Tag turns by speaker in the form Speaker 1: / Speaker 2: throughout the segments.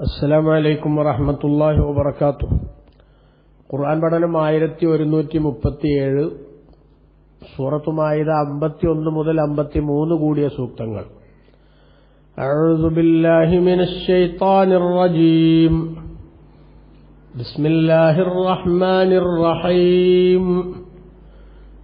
Speaker 1: അസ്സലാമു അലൈക്കും വറഹമത്തല്ലാഹി വബർക്കാത്തു ഖുർആൻ പഠനം ആയിരത്തി ഒരുന്നൂറ്റി മുപ്പത്തിയേഴ് സൂറത്തുമായത് അമ്പത്തി ഒന്ന് മുതൽ അമ്പത്തി മൂന്ന് കൂടിയ സൂക്തങ്ങൾ أعوذ بالله من الشيطان الرجيم بسم الله الرحمن الرحيم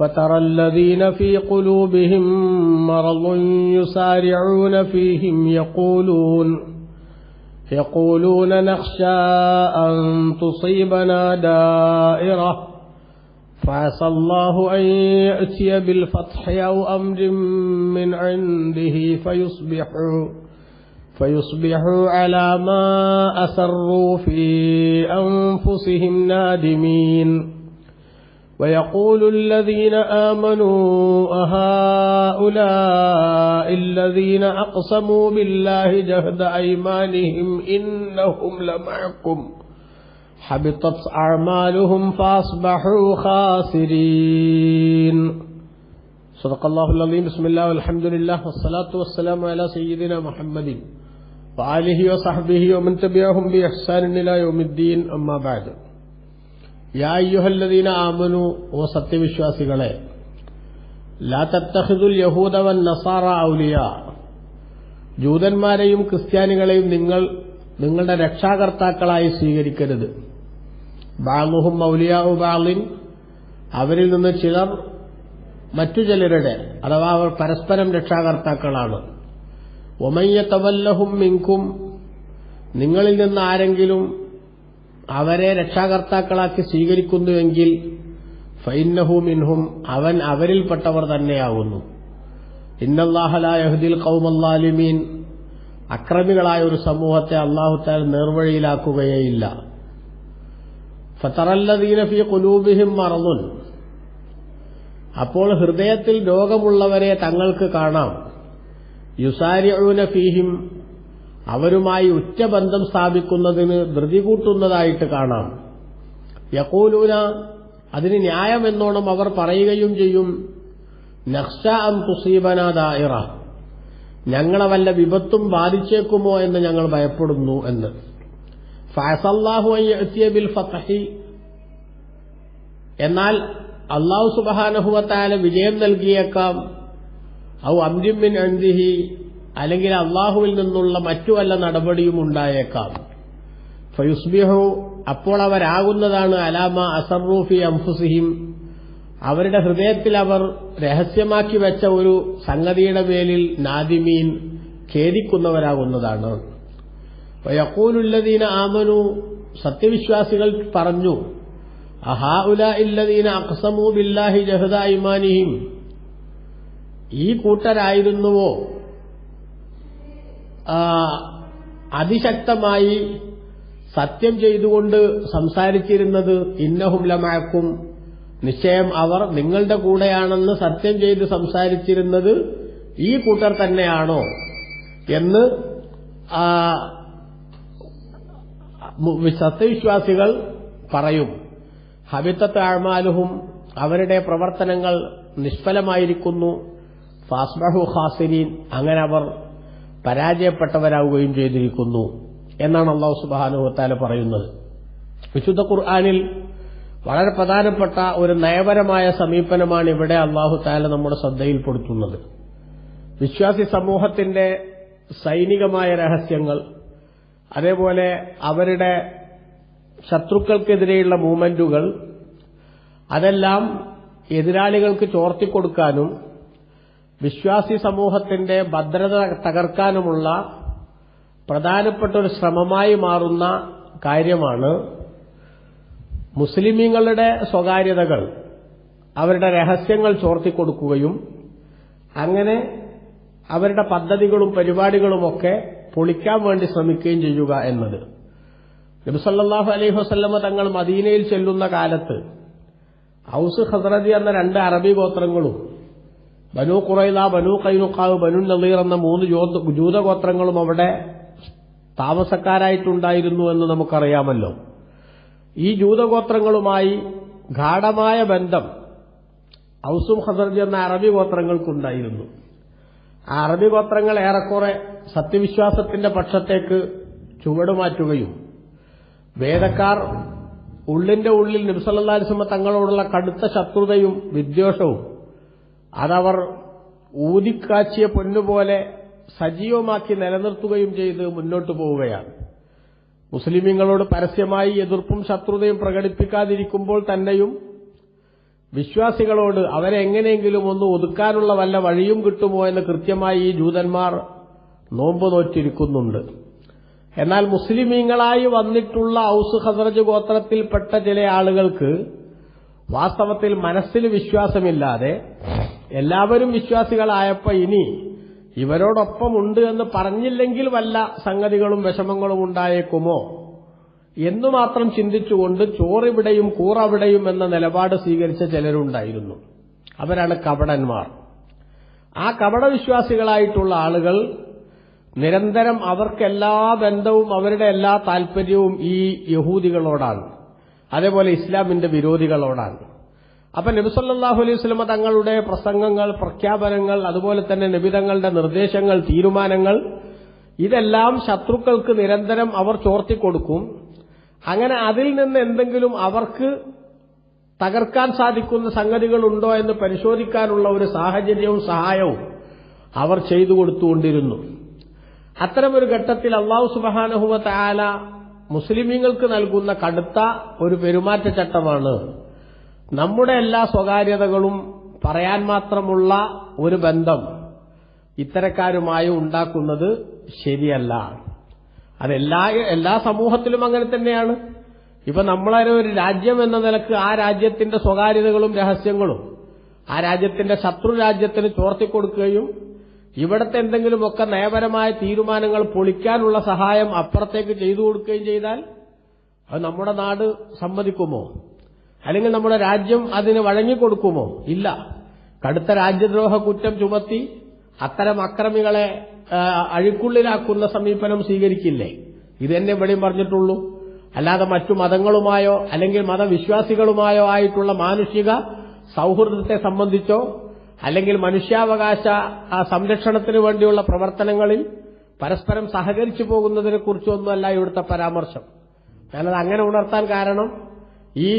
Speaker 1: فترى الذين في قلوبهم مرض يسارعون فيهم يقولون يقولون نخشى أن تصيبنا دائرة فعسى الله أن يأتي بالفتح أو أمر من عنده فيصبحوا فيصبحوا على ما أسروا في أنفسهم نادمين ويقول الذين آمنوا أهؤلاء الذين أقسموا بالله جهد أيمانهم إنهم لمعكم. حبطت أعمالهم فأصبحوا خاسرين. صدق الله العظيم. بسم الله والحمد لله والصلاة والسلام على سيدنا محمد وآله وصحبه ومن تبعهم بإحسان إلى يوم الدين. أما بعد. യാ അയ്യുഹല്ലദീന ആമനു ഓ സത്യവിശ്വാസികളെ ലാ തത്തഹിദുൽ യഹൂദവൻ നസാറ ഔലിയ. ജൂതന്മാരെയും ക്രിസ്ത്യാനികളെയും നിങ്ങൾ നിങ്ങളുടെ രക്ഷാകർത്താക്കളായി സ്വീകരിക്കരുത്. ബാമുഹും ഔലിയാഹു ബാലിൻ അവരിൽ നിന്ന് ചിലർ മറ്റു ചിലരുടെ അഥവാ അവർ പരസ്പരം രക്ഷാകർത്താക്കളാണ്. ഒമയ്യ തവല്ലഹും മിങ്കും നിങ്ങളിൽ നിന്ന് ആരെങ്കിലും അവരെ രക്ഷാകർത്താക്കളാക്കി സ്വീകരിക്കുന്നുവെങ്കിൽ ഫൈന്നഹു മിൻഹും അവൻ അവരിൽപ്പെട്ടവർ തന്നെയാകുന്നു ഇന്നല്ലാഹലായഹുദിൽ കൗമല്ലാലിമീൻ അക്രമികളായ ഒരു സമൂഹത്തെ അള്ളാഹുത്താൽ നേർവഴിയിലാക്കുകയേയില്ല. ഫത്തറല്ലദീന ഫി കുലൂബിഹിം മറന്നുൻ അപ്പോൾ ഹൃദയത്തിൽ രോഗമുള്ളവരെ തങ്ങൾക്ക് കാണാം. യുസാരി ഫീഹിം അവരുമായി ഉച്ചബന്ധം സ്ഥാപിക്കുന്നതിന് ധൃതി കൂട്ടുന്നതായിട്ട് കാണാം. യക്കൂലൂന അതിന് ന്യായമെന്നോണം അവർ പറയുകയും ചെയ്യും. നഖ്ഷ അം തുസീബന ദായിറ ഞങ്ങളെ വല്ല വിപത്തും ബാധിച്ചേക്കുമോ എന്ന് ഞങ്ങൾ ഭയപ്പെടുന്നു എന്ന്. ഫാസല്ലാഹു ബിൽ ഫത്തഹി എന്നാൽ അള്ളാഹു സുബഹാനഹുവത്തായ വിജയം നൽകിയേക്കാം. ഔ അന്തിമിൻ അന്തിഹി. അല്ലെങ്കിൽ അള്ളാഹുവിൽ നിന്നുള്ള മറ്റു വല്ല നടപടിയും ഉണ്ടായേക്കാം. ഫയുസ്ബിഹു അപ്പോൾ അവരാകുന്നതാണ് അലാമ അസറൂഫി അംഫുസിഹിം അവരുടെ ഹൃദയത്തിൽ അവർ രഹസ്യമാക്കി വെച്ച ഒരു സംഗതിയുടെ മേലിൽ നാദിമീൻ ഖേദിക്കുന്നവരാകുന്നതാണ്. യക്കൂലുല്ലദീന ആമനു സത്യവിശ്വാസികൾ പറഞ്ഞു അഹാഉല ഇല്ലദീന അക്സമു ബില്ലാഹി ജഹദ ഇമാനിഹിം. ഈ കൂട്ടരായിരുന്നുവോ? അതിശക്തമായി സത്യം ചെയ്തുകൊണ്ട് സംസാരിച്ചിരുന്നത് ഇന്നഹും ലമാക്കും നിശ്ചയം അവർ നിങ്ങളുടെ കൂടെയാണെന്ന് സത്യം ചെയ്ത് സംസാരിച്ചിരുന്നത് ഈ കൂട്ടർ തന്നെയാണോ എന്ന് സത്യവിശ്വാസികൾ പറയും. ഹബിത്തത്ത് ആഴ്മാലുഹും അവരുടെ പ്രവർത്തനങ്ങൾ നിഷ്ഫലമായിരിക്കുന്നു. ഫാസ്ബഹു ഖാസിരീൻ അങ്ങനെ അവർ പരാജയപ്പെട്ടവരാവുകയും ചെയ്തിരിക്കുന്നു എന്നാണ് അള്ളാഹു സുബാനുഹത്താല പറയുന്നത്. വിശുദ്ധ ഖുർആാനിൽ വളരെ പ്രധാനപ്പെട്ട ഒരു നയപരമായ സമീപനമാണ് ഇവിടെ അള്ളാഹു താല നമ്മുടെ ശ്രദ്ധയിൽപ്പെടുത്തുന്നത്. വിശ്വാസി സമൂഹത്തിന്റെ സൈനികമായ രഹസ്യങ്ങൾ അതേപോലെ അവരുടെ ശത്രുക്കൾക്കെതിരെയുള്ള മൂവ്മെന്റുകൾ അതെല്ലാം എതിരാളികൾക്ക് ചോർത്തിക്കൊടുക്കാനും വിശ്വാസി സമൂഹത്തിന്റെ ഭദ്രത തകർക്കാനുമുള്ള പ്രധാനപ്പെട്ട ഒരു ശ്രമമായി മാറുന്ന കാര്യമാണ് മുസ്ലിമീങ്ങളുടെ സ്വകാര്യതകൾ അവരുടെ രഹസ്യങ്ങൾ ചോർത്തിക്കൊടുക്കുകയും അങ്ങനെ അവരുടെ പദ്ധതികളും പരിപാടികളുമൊക്കെ പൊളിക്കാൻ വേണ്ടി ശ്രമിക്കുകയും ചെയ്യുക എന്നത്. നബിസല്ലാഹു അലൈഹി വസല്ലമ തങ്ങൾ മദീനയിൽ ചെല്ലുന്ന കാലത്ത് ഔസ് ഖസറജി എന്ന രണ്ട് അറബി ഗോത്രങ്ങളും ബനു കുറൈല ബനു കൈനുക്കാവ് ബനു നദീർ എന്ന മൂന്ന് ജോത- ജൂതഗോത്രങ്ങളും അവിടെ താമസക്കാരായിട്ടുണ്ടായിരുന്നു എന്ന് നമുക്കറിയാമല്ലോ. ഈ ജൂതഗോത്രങ്ങളുമായി ഗാഠമായ ബന്ധം ഔസും ഹസർജ് എന്ന അറബി ഗോത്രങ്ങൾക്കുണ്ടായിരുന്നു. ആ അറബി ഗോത്രങ്ങൾ ഏറെക്കുറെ സത്യവിശ്വാസത്തിന്റെ പക്ഷത്തേക്ക് ചുവടുമാറ്റുകയും വേദക്കാർ ഉള്ളിന്റെ ഉള്ളിൽ നബ്സല്ലാസ്മ തങ്ങളോടുള്ള കടുത്ത ശത്രുതയും വിദ്വേഷവും അതവർ ഊതിക്കാച്ചിയ പൊന്നുപോലെ സജീവമാക്കി നിലനിർത്തുകയും ചെയ്ത് മുന്നോട്ടു പോവുകയാണ്. മുസ്ലിമീങ്ങളോട് പരസ്യമായി എതിർപ്പും ശത്രുതയും പ്രകടിപ്പിക്കാതിരിക്കുമ്പോൾ തന്നെയും വിശ്വാസികളോട് അവരെങ്ങനെയെങ്കിലും ഒന്ന് ഒതുക്കാനുള്ള വല്ല വഴിയും കിട്ടുമോ എന്ന് കൃത്യമായി ഈ ജൂതന്മാർ നോമ്പ് നോറ്റിരിക്കുന്നുണ്ട്. എന്നാൽ മുസ്ലിമീങ്ങളായി വന്നിട്ടുള്ള ഔസ് ഹസറജ് ഗോത്രത്തിൽപ്പെട്ട ചില ആളുകൾക്ക് വാസ്തവത്തിൽ മനസ്സിൽ വിശ്വാസമില്ലാതെ എല്ലാവരും വിശ്വാസികളായപ്പോ ഇനി ഇവരോടൊപ്പം ഉണ്ട് എന്ന് പറഞ്ഞില്ലെങ്കിൽ വല്ല സംഗതികളും വിഷമങ്ങളും ഉണ്ടായേക്കുമോ? എന്നു മാത്രം ചിന്തിച്ചുകൊണ്ട് ചോറിവിടെയും കൂറവിടെയും എന്ന നിലപാട് സ്വീകരിച്ച ചിലരുണ്ടായിരുന്നു. അവരാണ് കപടന്മാർ. ആ കപടവിശ്വാസികളായിട്ടുള്ള ആളുകൾ നിരന്തരം അവർക്കെല്ലാ ബന്ധവും അവരുടെ എല്ലാ താൽപര്യവും ഈ യഹൂദികളോടാണ്. അതേപോലെ ഇസ്ലാമിന്റെ വിരോധികളോടാണ്. അപ്പൊ നബിസല്ലാഹു അലൈഹി സ്വലമ തങ്ങളുടെ പ്രസംഗങ്ങൾ പ്രഖ്യാപനങ്ങൾ അതുപോലെ തന്നെ നിബിതങ്ങളുടെ നിർദ്ദേശങ്ങൾ തീരുമാനങ്ങൾ ഇതെല്ലാം ശത്രുക്കൾക്ക് നിരന്തരം അവർ ചോർത്തിക്കൊടുക്കും. അങ്ങനെ അതിൽ നിന്ന് എന്തെങ്കിലും അവർക്ക് തകർക്കാൻ സാധിക്കുന്ന സംഗതികൾ ഉണ്ടോ എന്ന് പരിശോധിക്കാനുള്ള ഒരു സാഹചര്യവും സഹായവും അവർ ചെയ്തു കൊടുത്തുകൊണ്ടിരുന്നു. അത്തരമൊരു ഘട്ടത്തിൽ അള്ളാഹു സുബഹാനഹുവ താല മുസ്ലിമീങ്ങൾക്ക് നൽകുന്ന കടുത്ത ഒരു പെരുമാറ്റച്ചട്ടമാണ്. നമ്മുടെ എല്ലാ സ്വകാര്യതകളും പറയാൻ മാത്രമുള്ള ഒരു ബന്ധം ഇത്തരക്കാരുമായി ഉണ്ടാക്കുന്നത് ശരിയല്ല. അതെല്ലാ എല്ലാ സമൂഹത്തിലും അങ്ങനെ തന്നെയാണ്. ഇപ്പൊ നമ്മളൊരു ഒരു രാജ്യം എന്ന നിലയ്ക്ക് ആ രാജ്യത്തിന്റെ സ്വകാര്യതകളും രഹസ്യങ്ങളും ആ രാജ്യത്തിന്റെ ശത്രു രാജ്യത്തിന് ചോർത്തിക്കൊടുക്കുകയും ഇവിടത്തെ എന്തെങ്കിലുമൊക്കെ നയപരമായ തീരുമാനങ്ങൾ പൊളിക്കാനുള്ള സഹായം അപ്പുറത്തേക്ക് ചെയ്തു കൊടുക്കുകയും ചെയ്താൽ അത് നമ്മുടെ നാട് സമ്മതിക്കുമോ? അല്ലെങ്കിൽ നമ്മുടെ രാജ്യം അതിന് വഴങ്ങിക്കൊടുക്കുമോ? ഇല്ല. കടുത്ത രാജ്യദ്രോഹ കുറ്റം ചുമത്തി അത്തരം അക്രമികളെ അഴുക്കുള്ളിലാക്കുന്ന സമീപനം സ്വീകരിക്കില്ലേ? ഇത് തന്നെ ഇവിടെയും പറഞ്ഞിട്ടുള്ളൂ. അല്ലാതെ മറ്റു മതങ്ങളുമായോ അല്ലെങ്കിൽ മതവിശ്വാസികളുമായോ ആയിട്ടുള്ള മാനുഷിക സൌഹൃദത്തെ സംബന്ധിച്ചോ അല്ലെങ്കിൽ മനുഷ്യാവകാശ സംരക്ഷണത്തിന് വേണ്ടിയുള്ള പ്രവർത്തനങ്ങളിൽ പരസ്പരം സഹകരിച്ചു പോകുന്നതിനെ കുറിച്ചൊന്നുമല്ല ഇവിടുത്തെ പരാമർശം. ഞാനത് അങ്ങനെ ഉണർത്താൻ കാരണം ഈ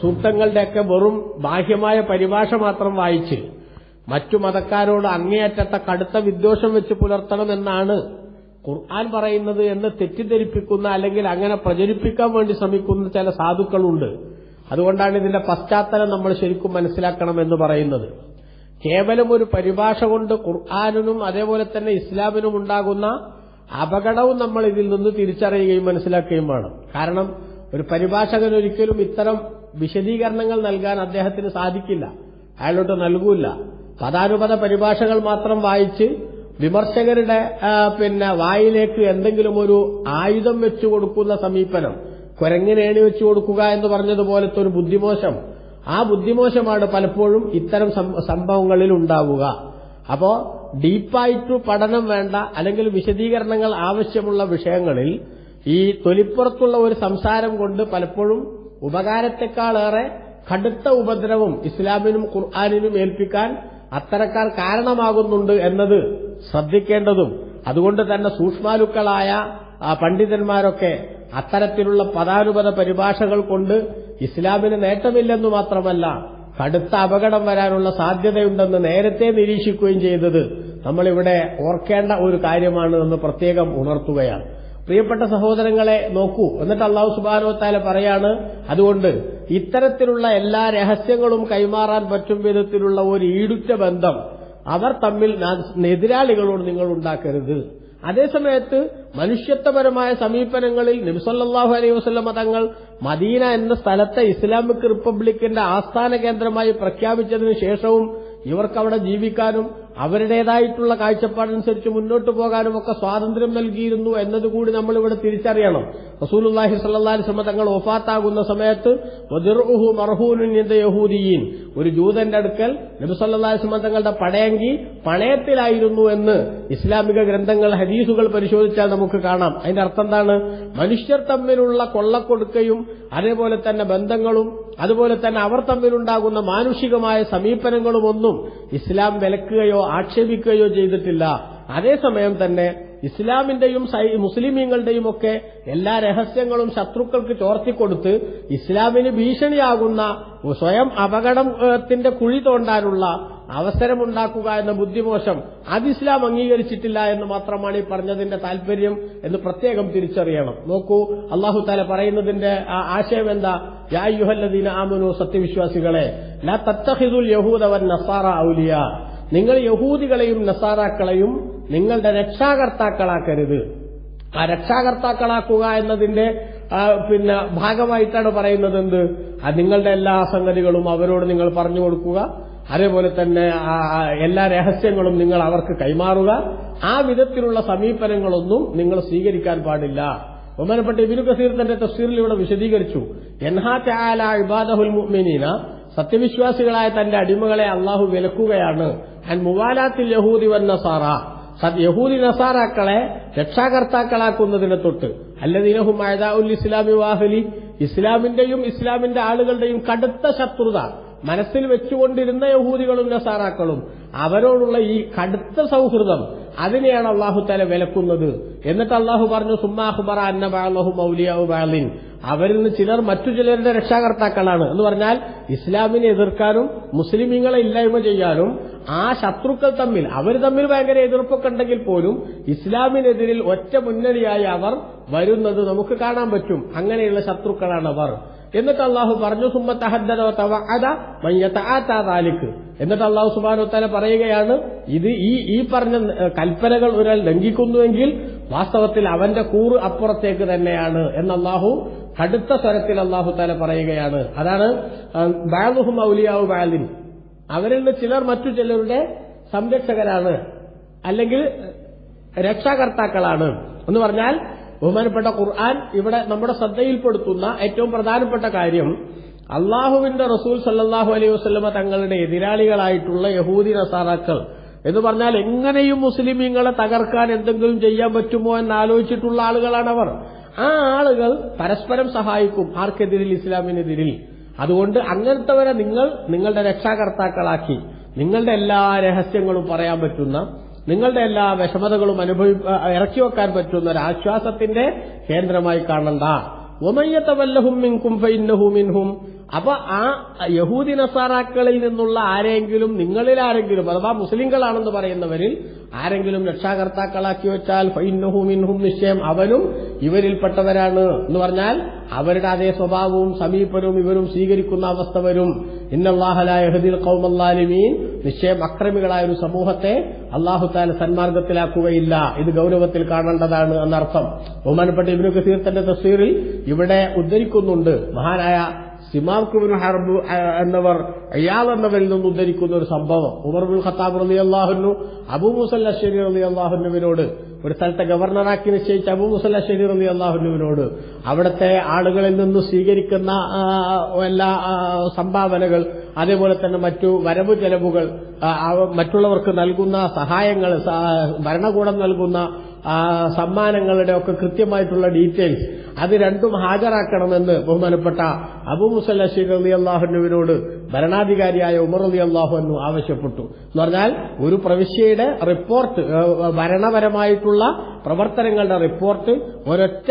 Speaker 1: സൂക്തങ്ങളുടെയൊക്കെ വെറും ബാഹ്യമായ പരിഭാഷ മാത്രം വായിച്ച് മറ്റു മതക്കാരോട് അങ്ങേയറ്റത്തെ കടുത്ത വിദ്വേഷം വെച്ച് പുലർത്തണമെന്നാണ് ഖുർആൻ പറയുന്നത് എന്ന് തെറ്റിദ്ധരിപ്പിക്കുന്ന അല്ലെങ്കിൽ അങ്ങനെ പ്രചരിപ്പിക്കാൻ വേണ്ടി ശ്രമിക്കുന്ന ചില സാധുക്കളുണ്ട്. അതുകൊണ്ടാണ് ഇതിന്റെ പശ്ചാത്തലം നമ്മൾ ശരിക്കും മനസ്സിലാക്കണം എന്ന് പറയുന്നത്. കേവലം ഒരു പരിഭാഷ കൊണ്ട് ഖുർആാനിനും അതേപോലെ തന്നെ ഇസ്ലാമിനും ഉണ്ടാകുന്ന അപകടവും നമ്മൾ ഇതിൽ നിന്ന് തിരിച്ചറിയുകയും മനസ്സിലാക്കുകയും വേണം. കാരണം ഒരു പരിഭാഷകൻ ഒരിക്കലും ഇത്തരം വിശദീകരണങ്ങൾ നൽകാൻ അദ്ദേഹത്തിന് സാധിക്കില്ല. അയാളോട്ട് നൽകൂല പദാനുപത പരിഭാഷകൾ മാത്രം വായിച്ച് വിമർശകരുടെ പിന്നെ വായിലേക്ക് എന്തെങ്കിലും ഒരു ആയുധം വെച്ചു കൊടുക്കുന്ന സമീപനം കുരങ്ങിന് ഏണി വെച്ചു കൊടുക്കുക എന്ന് പറഞ്ഞതുപോലത്തെ ഒരു ബുദ്ധിമോശം ആ ബുദ്ധിമോശമാണ് പലപ്പോഴും ഇത്തരം സംഭവങ്ങളിൽ ഉണ്ടാവുക. അപ്പോ ഡീപ്പായിട്ട് പഠനം വേണ്ട അല്ലെങ്കിൽ വിശദീകരണങ്ങൾ ആവശ്യമുള്ള വിഷയങ്ങളിൽ ഈ തൊലിപ്പുറത്തുള്ള ഒരു സംസാരം കൊണ്ട് പലപ്പോഴും ഉപകാരത്തെക്കാളേറെ കടുത്ത ഉപദ്രവം ഇസ്ലാമിനും ഖുർആാനിനും ഏൽപ്പിക്കാൻ അത്തരക്കാർ കാരണമാകുന്നുണ്ട് എന്നത് ശ്രദ്ധിക്കേണ്ടതും അതുകൊണ്ട് തന്നെ സൂക്ഷ്മാലുക്കളായ പണ്ഡിതന്മാരൊക്കെ അത്തരത്തിലുള്ള പദാനുപത പരിഭാഷകൾ കൊണ്ട് ഇസ്ലാമിന് നേട്ടമില്ലെന്നു മാത്രമല്ല കടുത്ത അപകടം വരാനുള്ള സാധ്യതയുണ്ടെന്ന് നേരത്തെ നിരീക്ഷിക്കുകയും ചെയ്തത് നമ്മളിവിടെ ഓർക്കേണ്ട ഒരു കാര്യമാണ് എന്ന് പ്രത്യേകം ഉണർത്തുകയാണ്. പ്രിയപ്പെട്ട സഹോദരങ്ങളെ നോക്കൂ. എന്നിട്ട് അള്ളാഹു സുബാനോത്താല പറയാണ് അതുകൊണ്ട് ഇത്തരത്തിലുള്ള എല്ലാ രഹസ്യങ്ങളും കൈമാറാൻ പറ്റും വിധത്തിലുള്ള ഒരു ഈടുറ്റ ബന്ധം അവർ തമ്മിൽ എതിരാളികളോട് നിങ്ങൾ ഉണ്ടാക്കരുത്. അതേസമയത്ത് മനുഷ്യത്വപരമായ സമീപനങ്ങളിൽ നബിസല്ലാഹു അലൈഹി വസ്ല തങ്ങൾ മദീന എന്ന സ്ഥലത്തെ ഇസ്ലാമിക് റിപ്പബ്ലിക്കിന്റെ ആസ്ഥാന കേന്ദ്രമായി പ്രഖ്യാപിച്ചതിനു ശേഷവും ഇവർക്ക് അവിടെ ജീവിക്കാനും അവരുടേതായിട്ടുള്ള കാഴ്ചപ്പാടനുസരിച്ച് മുന്നോട്ട് പോകാനും ഒക്കെ സ്വാതന്ത്ര്യം നൽകിയിരുന്നു എന്നതുകൂടി നമ്മൾ ഇവിടെ തിരിച്ചറിയണം റസൂലുല്ലാഹി സല്ലാ തങ്ങൾ ഒഫാത്താകുന്ന സമയത്ത് യഹൂദിയീൻ ഒരു ജൂതന്റെ അടുക്കൽ നബി സല്ലല്ലാഹി അലൈഹി വസല്ലം തങ്ങളുടെ പടയങ്കി പണയത്തിലായിരുന്നു എന്ന് ഇസ്ലാമിക ഗ്രന്ഥങ്ങൾ ഹദീസുകൾ പരിശോധിച്ചാൽ നമുക്ക് കാണാം. അതിന്റെ അർത്ഥം എന്താണ്? മനുഷ്യർ തമ്മിലുള്ള കൊള്ളക്കൊടുക്കയും അതേപോലെ തന്നെ ബന്ധങ്ങളും അതുപോലെ തന്നെ അവർ തമ്മിലുണ്ടാകുന്ന മാനുഷികമായ സമീപനങ്ങളുമൊന്നും ഇസ്ലാം വിലക്കുകയോ ആക്ഷേപിക്കുകയോ ചെയ്തിട്ടില്ല. അതേസമയം തന്നെ ഇസ്ലാമിന്റെയും മുസ്ലിമീങ്ങളുടെയും ഒക്കെ എല്ലാ രഹസ്യങ്ങളും ശത്രുക്കൾക്ക് ചോർത്തിക്കൊടുത്ത് ഇസ്ലാമിന് ഭീഷണിയാകുന്ന സ്വയം അപകടത്തിന്റെ കുഴി തോണ്ടാനുള്ള അവസരമുണ്ടാക്കുക എന്ന ബുദ്ധിമോശം അത് ഇസ്ലാം അംഗീകരിച്ചിട്ടില്ല എന്ന് മാത്രമാണ് ഈ പറഞ്ഞതിന്റെ താല്പര്യം എന്ന് പ്രത്യേകം തിരിച്ചറിയണം. നോക്കൂ അള്ളാഹു താല പറയുന്നതിന്റെ ആശയം എന്താ? യാ യുഹല്ലദീന ആമനു സത്യവിശ്വാസികളെ ലാ തത്തഹിദുൽ യഹൂദവൻ നസാറ ഔലിയ. നിങ്ങൾ യഹൂദികളെയും നസാറാക്കളെയും നിങ്ങളുടെ രക്ഷാകർത്താക്കളാക്കരുത്. ആ രക്ഷാകർത്താക്കളാക്കുക എന്നതിന്റെ പിന്നെ ഭാഗമായിട്ടാണ് പറയുന്നത് എന്ത് നിങ്ങളുടെ എല്ലാ സംഗതികളും അവരോട് നിങ്ങൾ പറഞ്ഞു കൊടുക്കുക. അതേപോലെ തന്നെ എല്ലാ രഹസ്യങ്ങളും നിങ്ങൾ അവർക്ക് കൈമാറുക. ആ വിധത്തിലുള്ള സമീപനങ്ങളൊന്നും നിങ്ങൾ സ്വീകരിക്കാൻ പാടില്ല. ബഹുമാനപ്പെട്ട ഇബിനു കസീർ തന്റെ തഫ്സീറിൽ ഇവിടെ വിശദീകരിച്ചു. എൻഹാ ഇബാദഹുൽ മുഅ്മിനീന. സത്യവിശ്വാസികളായ തന്റെ അടിമകളെ അള്ളാഹു വിലക്കുകയാണ്. ആൻഡ് മുവാലാത്തിൽ യഹൂദി വന്ന സത് യഹൂദി നസാറാക്കളെ രക്ഷാകർത്താക്കളാക്കുന്നതിനെ തൊട്ട്. അല്ലദീനഹും അഴദാഉൽ ഇസ്ലാമി വാഹലി ഇസ്ലാമിന്റെയും ഇസ്ലാമിന്റെ ആളുകളുടെയും കടുത്ത ശത്രുത. മനസ്സിൽ വെച്ചുകൊണ്ടിരുന്ന യഹൂദികളും നസാറാക്കളും അവരോടുള്ള ഈ കടുത്ത സൗഹൃദം അതിനെയാണ് അള്ളാഹു തല വിലക്കുന്നത്. എന്നിട്ട് അള്ളാഹു പറഞ്ഞു സുമ്മാഹുബറ അന്ന ബാലഹു മൗലിയാവു ബാലിൻ അവരിൽ നിന്ന് ചിലർ മറ്റു ചിലരുടെ രക്ഷാകർത്താക്കളാണ്. എന്ന് പറഞ്ഞാൽ ഇസ്ലാമിനെ എതിർക്കാനും മുസ്ലിമീങ്ങളെ ഇല്ലായ്മ ചെയ്യാനും ആ ശത്രുക്കൾ തമ്മിൽ അവർ തമ്മിൽ ഭയങ്കര എതിർപ്പൊക്കെ ഉണ്ടെങ്കിൽ പോലും ഇസ്ലാമിനെതിരിൽ ഒറ്റ മുന്നണിയായി അവർ വരുന്നത് നമുക്ക് കാണാൻ പറ്റും. അങ്ങനെയുള്ള ശത്രുക്കളാണ് അവർ. എന്നിട്ട് അള്ളാഹു പറഞ്ഞു സുമ്മത്തഹദ്ദോ തവഅദ മയ്യത്താലിക്ക് എന്നിട്ട് അള്ളാഹു സുബാനോത്താല തല പറയുകയാണ് ഇത് ഈ ഈ പറഞ്ഞ കൽപ്പനകൾ ഒരാൾ ലംഘിക്കുന്നുവെങ്കിൽ വാസ്തവത്തിൽ അവന്റെ കൂറ് അപ്പുറത്തേക്ക് തന്നെയാണ് എന്ന് അള്ളാഹു കടുത്ത സ്വരത്തിൽ അള്ളാഹു താല പറയുകയാണ്. അതാണ് ബാലുഹു മൗലിയാവു ബാലിൻ അവരിൽ നിന്ന് ചിലർ മറ്റു ചിലരുടെ സംരക്ഷകരാണ്. അല്ലെങ്കിൽ രക്ഷാകർത്താക്കളാണ്. എന്ന് പറഞ്ഞാൽ ബഹുമാനപ്പെട്ട ഖുർആൻ ഇവിടെ നമ്മുടെ ശ്രദ്ധയിൽപ്പെടുത്തുന്ന ഏറ്റവും പ്രധാനപ്പെട്ട കാര്യം അള്ളാഹുവിന്റെ റസൂൽ സല്ലാഹു അലൈഹി വസ്ലമ തങ്ങളുടെ എതിരാളികളായിട്ടുള്ള യഹൂദി നസാറാക്കൾ എന്ന് പറഞ്ഞാൽ എങ്ങനെയും മുസ്ലിമീങ്ങളെ തകർക്കാൻ എന്തെങ്കിലും ചെയ്യാൻ പറ്റുമോ എന്ന് ആലോചിച്ചിട്ടുള്ള ആളുകളാണ് അവർ. ആ ആളുകൾ പരസ്പരം സഹായിക്കും. ആർക്കെതിരിൽ? ഇസ്ലാമിനെതിരിൽ. അതുകൊണ്ട് അങ്ങനത്തെവരെ നിങ്ങൾ നിങ്ങളുടെ രക്ഷാകർത്താക്കളാക്കി. നിങ്ങളുടെ എല്ലാ രഹസ്യങ്ങളും പറയാൻ പറ്റുന്ന നിങ്ങളുടെ എല്ലാ വിഷമതകളും അനുഭവി ഇറക്കി വെക്കാൻ പറ്റുന്ന ഒരു ആശ്വാസത്തിന്റെ കേന്ദ്രമായി കാണണ്ട. ഒമയ്യത്തവല്ലഹും മിൻകും ഫൈന്നഹു മിൻഹും അപ്പൊ ആ യഹൂദി നസാറാക്കളിൽ നിന്നുള്ള ആരെങ്കിലും നിങ്ങളിൽ ആരെങ്കിലും അഥവാ മുസ്ലിങ്ങളാണെന്ന് പറയുന്നവരിൽ ആരെങ്കിലും രക്ഷാകർത്താക്കളാക്കി വെച്ചാൽ ഫൈനഹും മിൻഹും നിശ്ചയം അവനും ഇവരിൽപ്പെട്ടവരാണ് എന്ന് പറഞ്ഞാൽ അവരുടെ അതേ സ്വഭാവവും സമീപനവും ഇവരും സ്വീകരിക്കുന്ന അവസ്ഥ വരും. ഇന്നല്ലാഹലായഹദിൽ കൗമല്ലാലിമീൻ നിശ്ചയം അക്രമികളായ ഒരു സമൂഹത്തെ അള്ളാഹു താല സന്മാർഗത്തിലാക്കുകയില്ല. ഇത് ഗൗരവത്തിൽ കാണേണ്ടതാണ് എന്നർത്ഥം. ബഹുമാനപ്പെട്ട ഇബ്നു കസീർ തന്റെ തസീറിൽ ഇവിടെ ഉദ്ധരിക്കുന്നുണ്ട്. മഹാനായ സിമാംകുബിൻ ഹർബ് എന്നവർ അയാൾ എന്നവരിൽ നിന്ന് ഉദ്ധരിക്കുന്ന ഒരു സംഭവം. ഉമർ ബുൽ ഖത്താബ് റലി അള്ളാഹുനു അബൂ മുസൽ അഷരി റലി അള്ളാഹുനുവിനോട് ഒരു സ്ഥലത്തെ ഗവർണറാക്കി നിശ്ചയിച്ച അബൂ മുസൽ അഷരി റലി അള്ളാഹുനുവിനോട് അവിടുത്തെ ആളുകളിൽ നിന്ന് സ്വീകരിക്കുന്ന എല്ലാ സംഭാവനകൾ അതേപോലെ തന്നെ മറ്റു വരവ് ചെലവുകൾ മറ്റുള്ളവർക്ക് നൽകുന്ന സഹായങ്ങൾ ഭരണകൂടം നൽകുന്ന സമ്മാനങ്ങളുടെ ഒക്കെ കൃത്യമായിട്ടുള്ള ഡീറ്റെയിൽസ്. അത് രണ്ടും ഹാജരാക്കണമെന്ന് ബഹുമാനപ്പെട്ട അബു മുസല്ല അഷീർ അലി അള്ളാഹുനുവിനോട് ഭരണാധികാരിയായ ഉമർ അലി അള്ളാഹുനു ആവശ്യപ്പെട്ടു. എന്ന് പറഞ്ഞാൽ ഒരു പ്രവിശ്യയുടെ റിപ്പോർട്ട് ഭരണപരമായിട്ടുള്ള പ്രവർത്തനങ്ങളുടെ റിപ്പോർട്ട് ഒരൊറ്റ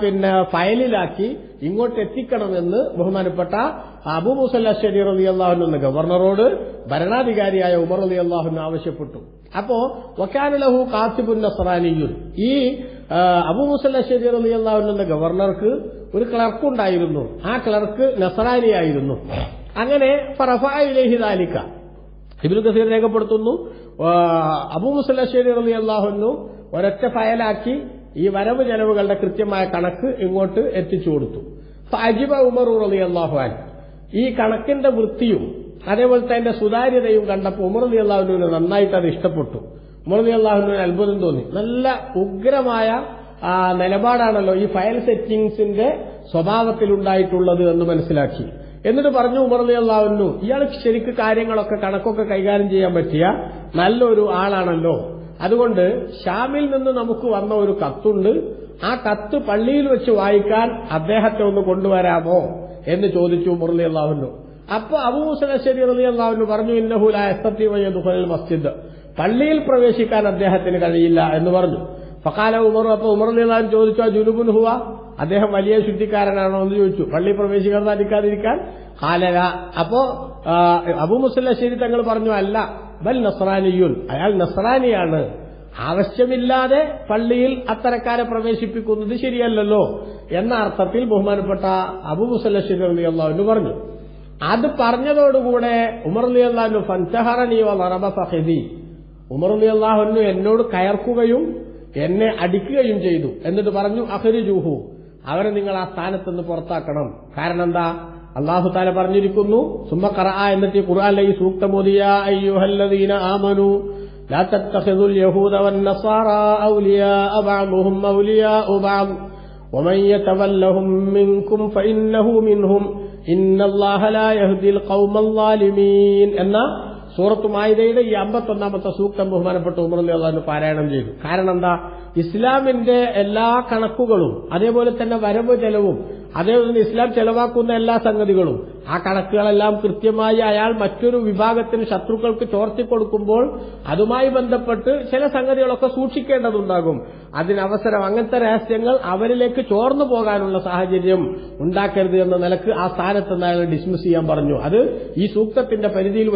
Speaker 1: പിന്നെ ഫയലിലാക്കി ഇങ്ങോട്ട് എത്തിക്കണമെന്ന് ബഹുമാനപ്പെട്ട അബു മുസൽ അഷരി അലി അള്ളാഹുനു എന്ന ഗവർണറോട് ഭരണാധികാരിയായ ഉമർ അലി അള്ളാഹുൻ ആവശ്യപ്പെട്ടു. അപ്പോ വക്കാനുലഹു കാസിബുൻ നസറാനിയുൻ ഈ അബൂ അഷരി അലി അള്ളാഹുനു എന്ന ഗവർണർക്ക് ഒരു ക്ലർക്ക് ഉണ്ടായിരുന്നു. ആ ക്ലർക്ക് നസറാനിയായിരുന്നു അങ്ങനെ ഫറഫായിലേഹി ദാലിക്ക ഇബിനു കസീർ രേഖപ്പെടുത്തുന്നു അബു മുസല്ലശ്ശേരി റലി അള്ളാഹുന്നു ഒരൊറ്റ ഫയലാക്കി ഈ വരവ് ചെലവുകളുടെ കൃത്യമായ കണക്ക് ഇങ്ങോട്ട് എത്തിച്ചു കൊടുത്തു. അജിബ ഉമർ റലി അള്ളാഹുവാൻ ഈ കണക്കിന്റെ വൃത്തിയും അതേപോലെ അതിന്റെ സുതാര്യതയും കണ്ടപ്പോൾ ഉമർ അലി അള്ളാഹുവിന് നന്നായിട്ട് അത് ഇഷ്ടപ്പെട്ടു. ഉമർ അലി അള്ളാഹുവിന് അത്ഭുതം തോന്നി. നല്ല ഉഗ്രമായ നിലപാടാണല്ലോ ഈ ഫയൽ സെറ്റിംഗ്സിന്റെ സ്വഭാവത്തിലുണ്ടായിട്ടുള്ളത് എന്ന് മനസ്സിലാക്കി. എന്നിട്ട് പറഞ്ഞു ഉമർ അലി അള്ളാഹുവിനു ഇയാൾ ശരിക്ക് കാര്യങ്ങളൊക്കെ കണക്കൊക്കെ കൈകാര്യം ചെയ്യാൻ പറ്റിയ നല്ലൊരു ആളാണല്ലോ അതുകൊണ്ട് ഷാമിൽ നിന്ന് നമുക്ക് വന്ന ഒരു കത്തുണ്ട്. ആ കത്ത് പള്ളിയിൽ വെച്ച് വായിക്കാൻ അദ്ദേഹത്തെ ഒന്ന് കൊണ്ടുവരാമോ എന്ന് ചോദിച്ചു മുരളി അള്ളാഹുനു അപ്പൊ അബൂസലശ്ശേരി റലി അള്ളാഹുനു പറഞ്ഞു ഇന്നഹുൽ മസ്ജിദ്. പള്ളിയിൽ പ്രവേശിക്കാൻ അദ്ദേഹത്തിന് കഴിയില്ല എന്ന് പറഞ്ഞു. ഫക്കാല ഉമർ അപ്പൊ ഉമർ അള്ളാഹു ചോദിച്ചു ആ ജുനുബുൻ ഹുവ? അദ്ദേഹം വലിയ ശുദ്ധിക്കാരനാണോ എന്ന് ചോദിച്ചു. പള്ളി പ്രവേശിക്കാൻ സാധിക്കാതിരിക്കാൻ കാലര അപ്പോ അബു മുസല്ലശ്ശേരി തങ്ങൾ പറഞ്ഞു അല്ല ബൽ നസ്രാനിയുൻ. അയാൾ നസ്രാനിയാണ്. ആവശ്യമില്ലാതെ പള്ളിയിൽ അത്തരക്കാരെ പ്രവേശിപ്പിക്കുന്നത് ശരിയല്ലല്ലോ എന്ന അർത്ഥത്തിൽ ബഹുമാനപ്പെട്ട അബു മുസല്ലശ്ശേരി അള്ളാഹുവിന് പറഞ്ഞു. അത് പറഞ്ഞതോടുകൂടെ ഉമർ അലി അള്ളാഹു ഫൻസഹറനി വറബ ഫഹദി ഉമർ അലി അള്ളാഹുനു എന്നോട് കയർക്കുകയും എന്നെ അടിക്കുകയും ചെയ്തു. എന്നിട്ട് പറഞ്ഞു അഹരി ജൂഹു അവരെ നിങ്ങൾ ആ സ്ഥാനത്ത് നിന്ന് പുറത്താക്കണം. കാരണം എന്താ? അള്ളാഹു താല പറഞ്ഞിരിക്കുന്നു സുമ്മ ഖറ എന്നിട്ട് ഈ ഖുർആനിലെ ഈ സൂക്തമോദിയ അയ്യുഹല്ലദീന ആമനു لا تتخذوا اليهود والنصارى أولياء بعضهم أولياء بعض ومن يتولهم منكم فإنه منهم إن الله لا يهدي القوم الظالمين എന്ന സൂറത്ത് മായിദയുടെ ഈ അമ്പത്തൊന്നാമത്തെ സൂക്തം ബഹുമാനപ്പെട്ട ഉമർ അലി അള്ളാഹു പാരായണം ചെയ്തു കാരണം എന്താ ഇസ്ലാമിന്റെ എല്ലാ കണക്കുകളും അതേപോലെ തന്നെ വരവ് ചെലവും അതേപോലെ ഇസ്ലാം ചെലവാക്കുന്ന എല്ലാ സംഗതികളും. ആ കണക്കുകളെല്ലാം കൃത്യമായി അയാൾ മറ്റൊരു വിഭാഗത്തിന് ശത്രുക്കൾക്ക് ചോർത്തിക്കൊടുക്കുമ്പോൾ അതുമായി ബന്ധപ്പെട്ട് ചില സംഗതികളൊക്കെ സൂക്ഷിക്കേണ്ടതുണ്ടാകും. അതിനവസരം അങ്ങനത്തെ രഹസ്യങ്ങൾ അവരിലേക്ക് ചോർന്നു പോകാനുള്ള സാഹചര്യം ഉണ്ടാക്കരുത് എന്ന നിലയ്ക്ക് ആ സ്ഥാനത്ത് നിന്ന് അയാൾ ഡിസ്മിസ് ചെയ്യാൻ പറഞ്ഞു. അത് ഈ സൂക്തത്തിന്റെ പരിധിയിൽ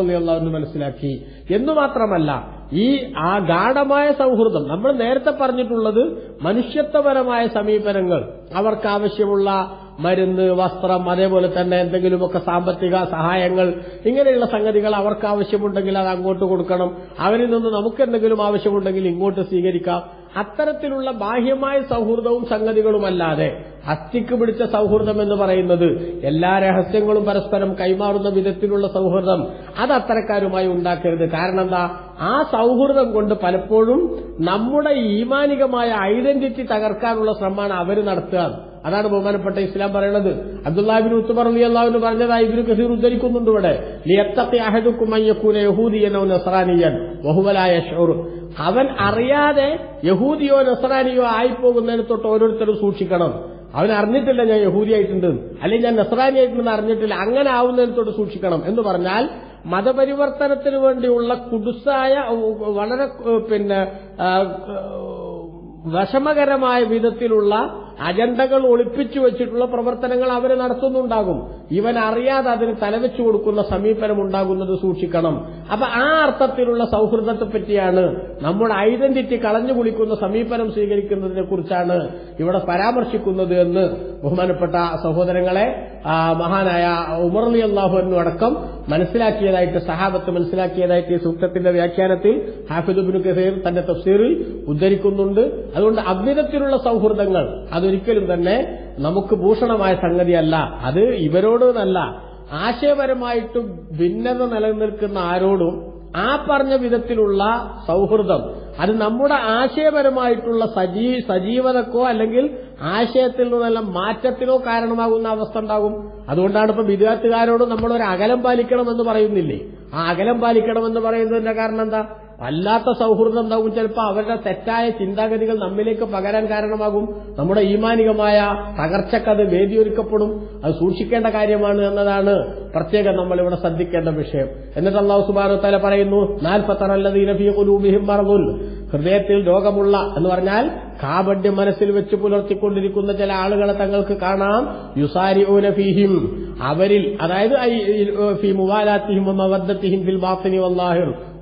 Speaker 1: അലി അള്ളാഹുവിന് മനസ്സിലാക്കി. എന്നു മാത്രമല്ല ഈ ആ ഗാഠമായ സൗഹൃദം നമ്മൾ നേരത്തെ പറഞ്ഞിട്ടുള്ളത് മനുഷ്യത്വപരമായ സമീപനങ്ങൾ അവർക്ക് ആവശ്യമുള്ള മരുന്ന് വസ്ത്രം അതേപോലെ തന്നെ എന്തെങ്കിലുമൊക്കെ സാമ്പത്തിക സഹായങ്ങൾ ഇങ്ങനെയുള്ള സംഗതികൾ അവർക്ക് ആവശ്യമുണ്ടെങ്കിൽ അത് അങ്ങോട്ട് കൊടുക്കണം. അവരിൽ നിന്ന് നമുക്ക് എന്തെങ്കിലും ആവശ്യമുണ്ടെങ്കിൽ ഇങ്ങോട്ട് സ്വീകരിക്കാം. അത്തരത്തിലുള്ള ബാഹ്യമായ സൗഹൃദവും സംഗതികളുമല്ലാതെ അസ്ഥിക്ക് പിടിച്ച സൗഹൃദം എന്ന് പറയുന്നത് എല്ലാ രഹസ്യങ്ങളും പരസ്പരം കൈമാറുന്ന വിധത്തിലുള്ള സൗഹൃദം അത് അത്തരക്കാരുമായി ഉണ്ടാക്കരുത്. കാരണം എന്താ? ആ സൗഹൃദം കൊണ്ട് പലപ്പോഴും നമ്മുടെ ഈമാനികമായ ഐഡന്റിറ്റി തകർക്കാനുള്ള ശ്രമമാണ് അവർ നടത്തുക. അതാണ് ബഹുമാനപ്പെട്ട ഇസ്ലാം പറയുന്നത്. അബ്ദുല്ലാബിൻ ഉത്തുമർ അലി അള്ളാഹുവിന് പറഞ്ഞതായി ഇബിന് കസീർ ഉദ്ധരിക്കുന്നുണ്ട് ഇവിടെ. അവൻ അറിയാതെ യഹൂദിയോ നസറാനിയോ ആയിപ്പോകുന്നതിന് തൊട്ട് ഓരോരുത്തരും സൂക്ഷിക്കണം. അവൻ അറിഞ്ഞിട്ടില്ല ഞാൻ യഹൂദിയായിട്ടുണ്ട് അല്ലെങ്കിൽ ഞാൻ നസറാനിയായിട്ടുണ്ടെന്ന് അറിഞ്ഞിട്ടില്ല. അങ്ങനെ ആവുന്നതിന് തൊട്ട് സൂക്ഷിക്കണം എന്ന് പറഞ്ഞാൽ മതപരിവർത്തനത്തിന് വേണ്ടിയുള്ള കുടുസായ വളരെ പിന്നെ വിഷമകരമായ വിധത്തിലുള്ള അജണ്ടകൾ ഒളിപ്പിച്ചു വെച്ചിട്ടുള്ള പ്രവർത്തനങ്ങൾ അവർ നടത്തുന്നുണ്ടാകും. ഇവൻ അറിയാതെ അതിന് തലവെച്ചു കൊടുക്കുന്ന സമീപനം ഉണ്ടാകുന്നത് സൂക്ഷിക്കണം. അപ്പൊ ആ അർത്ഥത്തിലുള്ള സൗഹൃദത്തെ പറ്റിയാണ് നമ്മുടെ ഐഡന്റിറ്റി കളഞ്ഞു കുളിക്കുന്ന സമീപനം സ്വീകരിക്കുന്നതിനെ കുറിച്ചാണ് ഇവിടെ പരാമർശിക്കുന്നത് എന്ന് ബഹുമാനപ്പെട്ട സഹോദരങ്ങളെ മഹാനായ ഉമർ അലി അള്ളാഹു അടക്കം മനസ്സിലാക്കിയതായിട്ട് സഹാബത്ത് മനസ്സിലാക്കിയതായിട്ട് ഈ സൂക്തത്തിന്റെ വ്യാഖ്യാനത്തിൽ ഹാഫിദുബിൻ കസീർ തന്റെ തഫ്സീറിൽ ഉദ്ധരിക്കുന്നുണ്ട്. അതുകൊണ്ട് അവിധത്തിലുള്ള സൗഹൃദങ്ങൾ അതൊരിക്കലും തന്നെ നമുക്ക് ഭൂഷണമായ സംഗതിയല്ല. അത് ഇവരോട് നല്ല ആശയപരമായിട്ട് ഭിന്നത നിലനിൽക്കുന്ന ആരോടും ആ പറഞ്ഞ വിധത്തിലുള്ള സൗഹൃദം അത് നമ്മുടെ ആശയപരമായിട്ടുള്ള സജീ സജീവതക്കോ അല്ലെങ്കിൽ ആശയത്തിൽ നിന്നെല്ലാം മാറ്റത്തിനോ കാരണമാകുന്ന അവസ്ഥ ഉണ്ടാകും. അതുകൊണ്ടാണ് ഇപ്പൊ വിദ്യാർത്ഥികാരോട് നമ്മളൊരു അകലം പാലിക്കണമെന്ന് പറയുന്നില്ലേ? ആ അകലം പാലിക്കണമെന്ന് പറയുന്നതിന്റെ കാരണം എന്താ? വല്ലാത്ത സൗഹൃദം എന്താകും ചിലപ്പോൾ അവരുടെ തെറ്റായ ചിന്താഗതികൾ നമ്മിലേക്ക് പകരാൻ കാരണമാകും. നമ്മുടെ ഈമാനികമായ തകർച്ചക്കത് വേദിയൊരുക്കപ്പെടും. അത് സൂക്ഷിക്കേണ്ട കാര്യമാണ് എന്നതാണ് പ്രത്യേകം നമ്മൾ ഇവിടെ ശ്രദ്ധിക്കേണ്ട വിഷയം. എന്നിട്ട് അള്ളാഹു സുബാനു തല പറയുന്നു നാൽപ്പത്തറല്ലതീനഫിയും മറന്നുൽ ഹൃദയത്തിൽ രോഗമുള്ള എന്ന് പറഞ്ഞാൽ കാപഡ്യം മനസ്സിൽ വെച്ച് പുലർത്തിക്കൊണ്ടിരിക്കുന്ന ചില ആളുകളെ തങ്ങൾക്ക് കാണാം. യുസാരി ഫീഹിം. അവരിൽ അതായത് മുവാലാത്തിഹിം ഫിൽ ബാത്തിനി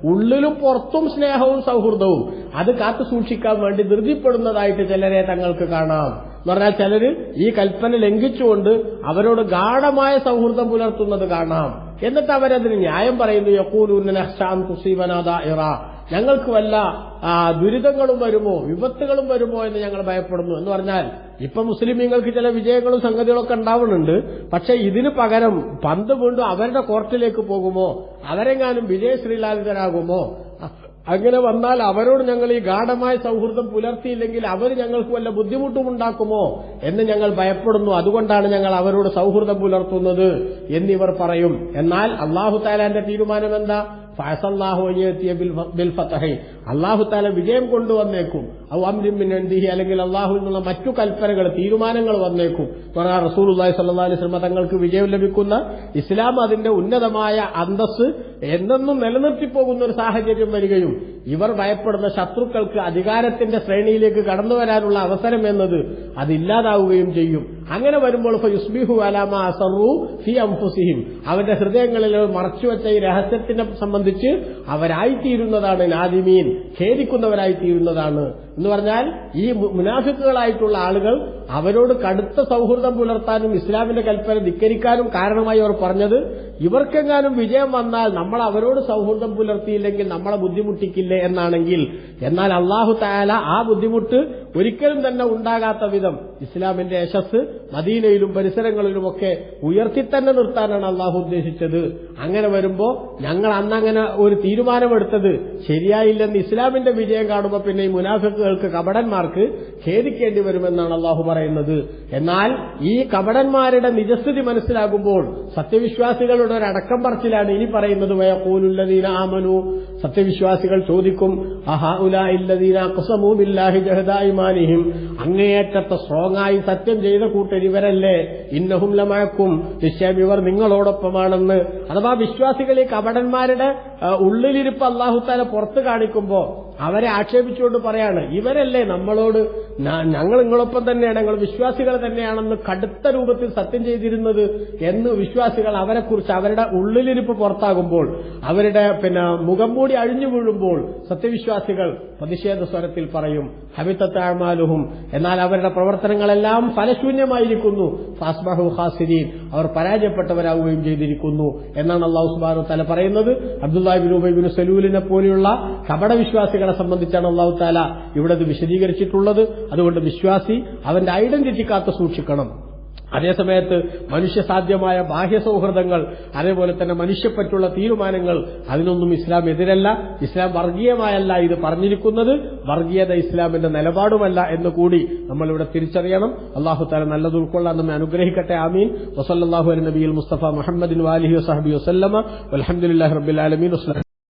Speaker 1: ഉള്ളിലും പുറത്തും സ്നേഹവും സൗഹൃദവും. അത് കാത്തു സൂക്ഷിക്കാൻ വേണ്ടി ധൃതിപ്പെടുന്നതായിട്ട് ചിലരെ തങ്ങൾക്ക് കാണാം. എന്ന് പറഞ്ഞാൽ ചിലര് ഈ കൽപ്പന ലംഘിച്ചുകൊണ്ട് അവരോട് ഗാഠമായ സൗഹൃദം പുലർത്തുന്നത് കാണാം. എന്നിട്ട് അവരതിന് ന്യായം പറയുന്നു യക്കൂലൂന തുസീബനാദ ഇറ ഞങ്ങൾക്ക് വല്ല ദുരിതങ്ങളും വരുമോ വിപത്തുകളും വരുമോ എന്ന് ഞങ്ങൾ ഭയപ്പെടുന്നു. എന്ന് പറഞ്ഞാൽ ഇപ്പൊ മുസ്ലിമീങ്ങൾക്ക് ചില വിജയങ്ങളും സംഗതികളൊക്കെ ഉണ്ടാവുന്നുണ്ട്. പക്ഷെ ഇതിന് പകരം പന്ത് വീണ്ടും അവരുടെ കോർട്ടിലേക്ക് പോകുമോ? അവരെങ്ങാനും വിജയശ്രീലാലിതരാകുമോ അങ്ങനെ വന്നാൽ അവരോട് ഞങ്ങൾ ഈ ഗാഠമായ സൗഹൃദം പുലർത്തിയില്ലെങ്കിൽ അവർ ഞങ്ങൾക്ക് വല്ല ബുദ്ധിമുട്ടും ഉണ്ടാക്കുമോ എന്ന് ഞങ്ങൾ ഭയപ്പെടുന്നു. അതുകൊണ്ടാണ് ഞങ്ങൾ അവരോട് സൗഹൃദം പുലർത്തുന്നത് എന്നിവർ പറയും. എന്നാൽ അള്ളാഹു താലാന്റെ തീരുമാനം എന്താ? അള്ളാഹു താല വിജയം കൊണ്ടുവന്നേക്കും. ഔ അംരിൻ മിൻ ഇൻദിഹി അല്ലെങ്കിൽ അള്ളാഹു നിന്നുള്ള മറ്റു കൽപ്പനകൾ തീരുമാനങ്ങൾ വന്നേക്കും. പറഞ്ഞാൽ റസൂലുള്ളാഹി സ്വല്ലല്ലാഹി അലൈഹി വസല്ലം തങ്ങൾക്ക് വിജയം ലഭിക്കുന്ന ഇസ്ലാം അതിന്റെ ഉന്നതമായ അന്തസ് എന്നെന്നും നിലനിർത്തിപ്പോകുന്ന ഒരു സാഹചര്യം വരികയും ഇവർ ഭയപ്പെടുന്ന ശത്രുക്കൾക്ക് അധികാരത്തിന്റെ ശ്രേണിയിലേക്ക് കടന്നു വരാനുള്ള അവസരം എന്നത് അതില്ലാതാവുകയും ചെയ്യും. അങ്ങനെ വരുമ്പോൾ യുസ്ബിഹു അലാമ അസറു ഫി അംഫുസിഹിം അവരുടെ ഹൃദയങ്ങളിൽ മറച്ചുവെച്ച ഈ രഹസ്യത്തിനെ സംബന്ധിച്ച് അവരായിത്തീരുന്നതാണ് നാദിമീൻ ഖേദിക്കുന്നവരായിത്തീരുന്നതാണ്. എന്ന് പറഞ്ഞാൽ ഈ മുനാഫിക്കുകളായിട്ടുള്ള ആളുകൾ അവരോട് കടുത്ത സൗഹൃദം പുലർത്താനും ഇസ്ലാമിന്റെ കൽപ്പന ധിക്കരിക്കാനും കാരണമായി അവർ പറഞ്ഞത് ഇവർക്കെങ്ങാനും വിജയം വന്നാൽ നമ്മൾ അവരോട് സൗഹൃദം പുലർത്തിയില്ലെങ്കിൽ നമ്മളെ ബുദ്ധിമുട്ടിക്കില്ലേ എന്നാണെങ്കിൽ എന്നാൽ അള്ളാഹു തായാല ആ ബുദ്ധിമുട്ട് ഒരിക്കലും തന്നെ ഉണ്ടാകാത്ത വിധം ഇസ്ലാമിന്റെ യശസ് മദീനയിലും പരിസരങ്ങളിലുമൊക്കെ ഉയർത്തി തന്നെ നിർത്താനാണ് അള്ളാഹു ഉദ്ദേശിച്ചത്. അങ്ങനെ വരുമ്പോ ഞങ്ങൾ അന്നങ്ങനെ ഒരു തീരുമാനമെടുത്തത് ശരിയായില്ലെന്ന് ഇസ്ലാമിന്റെ വിജയം കാണുമ്പോൾ പിന്നെ ഈ മുനാഫിക്കുകൾക്ക് കപടന്മാർക്ക് ഖേദിക്കേണ്ടി വരുമെന്നാണ് അള്ളാഹു പറയുന്നത്. എന്നാൽ ഈ കപടന്മാരുടെ നിജസ്ഥിതി മനസ്സിലാകുമ്പോൾ സത്യവിശ്വാസികളുടെ ഒരു അടക്കം പറച്ചിലാണ് ഇനി പറയുന്നത് വയക്കൂലുല്ലദീന ആമനു സത്യവിശ്വാസികൾ ചോദിക്കും ജഹദായിമാനിഹിം അങ്ങേയറ്റത്തെ സ്ട്രോങ് ആയി സത്യം ചെയ്ത കൂട്ടർ ഇവരല്ലേ ഇന്നഹും ലമഴക്കും നിശ്ചയം ഇവർ നിങ്ങളോടൊപ്പമാണെന്ന്. അഥവാ വിശ്വാസികൾ ഈ കപടന്മാരുടെ ഉള്ളിലിരിപ്പ് അള്ളാഹുത്താല പുറത്ത് കാണിക്കുമ്പോ അവരെ ആക്ഷേപിച്ചുകൊണ്ട് പറയാണ് ഇവരല്ലേ നമ്മളോട് "ന- ഞങ്ങൾ നിങ്ങളൊപ്പം തന്നെയാണ് ഞങ്ങൾ വിശ്വാസികൾ തന്നെയാണെന്ന് കടുത്ത രൂപത്തിൽ സത്യം ചെയ്തിരുന്നത്? എന്ന് വിശ്വാസികൾ അവരെക്കുറിച്ച് അവരുടെ ഉള്ളിലിരിപ്പ് പുറത്താകുമ്പോൾ അവരുടെ പിന്നെ മുഖം മൂടി അഴിഞ്ഞു വീഴുമ്പോൾ സത്യവിശ്വാസികൾ പ്രതിഷേധ സ്വരത്തിൽ പറയും ഹബിത്താഴ്മാലുഹും എന്നാൽ അവരുടെ പ്രവർത്തനങ്ങളെല്ലാം ഫലശൂന്യമായിരിക്കുന്നു. ഫാസ്ബഹു അവർ പരാജയപ്പെട്ടവരാവുകയും ചെയ്തിരിക്കുന്നു എന്നാണ് അള്ളാഹു സുബാനു തല പറയുന്നത്. അബ്ദുല്ലാഹിബിൻ ഉബൈബിൻ സലൂലിനെ പോലെയുള്ള കപടവിശ്വാസികളെ സംബന്ധിച്ചാണ് അള്ളാഹു താല ഇവിടെ ഇത് വിശദീകരിച്ചിട്ടുള്ളത്. അതുകൊണ്ട് വിശ്വാസി അവന്റെ ഐഡന്റിറ്റി കാത്തു സൂക്ഷിക്കണം. അതേസമയത്ത് മനുഷ്യസാധ്യമായ ബാഹ്യ സൗഹൃദങ്ങൾ അതേപോലെ തന്നെ മനുഷ്യപ്പറ്റുള്ള തീരുമാനങ്ങൾ അതിനൊന്നും ഇസ്ലാം എതിരല്ല. ഇസ്ലാം വർഗീയമായല്ല ഇത് പറഞ്ഞിരിക്കുന്നത്. വർഗീയത ഇസ്ലാമിന്റെ നിലപാടുമല്ല എന്ന് കൂടി നമ്മൾ ഇവിടെ തിരിച്ചറിയണം. അള്ളാഹു താല നല്ലത് ഉൾക്കൊള്ളാൻ നമ്മെ അനുഗ്രഹിക്കട്ടെ. ആമീൻ. വസല്ലാഹു അലി നബിയിൽ മുസ്തഫ മുഹമ്മദിൻ വാലിഹി വസഹബി വസ്ലമ അലഹമുല്ലാ വസ്ലാം